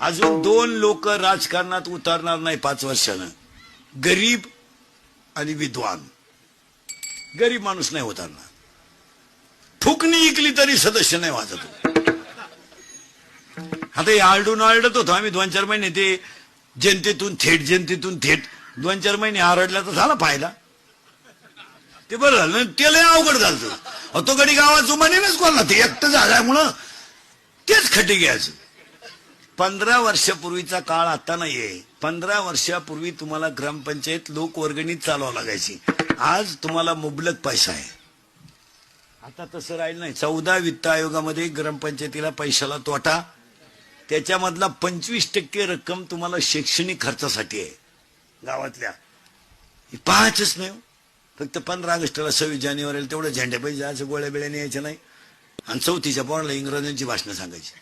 अजून दोन लोक राजकारणात उतरणार नाही पाच वर्षानं. गरीब आणि विद्वान. गरीब माणूस नाही उतरणार. फुकणी इकली तरी सदस्य नाही वाजत. आता हे आरडून आरडत होतो आम्ही दोन चार महिने. ते जनतेतून थेट जनतेतून थेट. दोन चार महिने आरडला तर झाला फायदा. ते बरं झालं. त्याला अवघड झालं. अहो, तो गडी गावाचं म्हणेनच कोणाला ते एकटं झाल्यामुळं तेच खटे घ्यायचं. पंधरा वर्षापूर्वीचा काळ आता नाहीये. पंधरा वर्षापूर्वी तुम्हाला ग्रामपंचायत लोकवर्गणीत चालवा लागायची. आज तुम्हाला मुबलक पैसा आहे. आता तसं राहिलं नाही. चौदा वित्त आयोगामध्ये ग्रामपंचायतीला पैशाला तोटा. त्याच्यामधला पंचवीस टक्के रक्कम तुम्हाला शैक्षणिक खर्चासाठी आहे. गावातल्या. पाहायचंच नाही हो. फक्त पंधरा ऑगस्टला सव्वीस जानेवारीला तेवढं झेंड्या पाहिजे असं गोळ्या बिळ्या यायचं नाही. आणि चौथीच्या पोराला इंग्रजांची भाषणं सांगायची.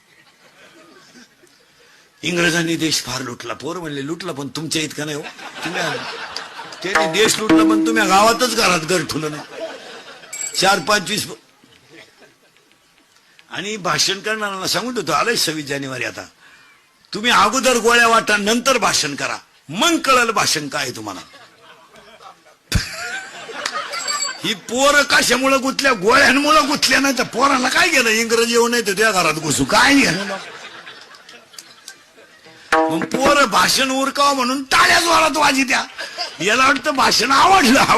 इंग्रजांनी देश फार लुटला पोर म्हणले लुटला पण तुमच्या इतका नाही हो. तुम्ही त्यांनी देश लुटला पण तुम्ही गावातच घरात घर ठुलं नाही. चार पंचवीस आणि भाषण करणाऱ्यांना सांगून देतो आलंय सव्वीस जानेवारी आता. तुम्ही अगोदर गोळ्या वाटा नंतर भाषण करा. मग कळलं भाषण काय आहे तुम्हाला. ही पोरं कशामुळं गुतल्या? गोळ्यांमुळं गुतल्या नाही तर पोरांना काय गेलं? इंग्रजी येऊ नाही तर त्या घरात घुसू. काय घेणं मग पोरं भाषण उरकाव म्हणून टाळ्या जोरात वाजी द्या याला वाटतं भाषण आवडलं.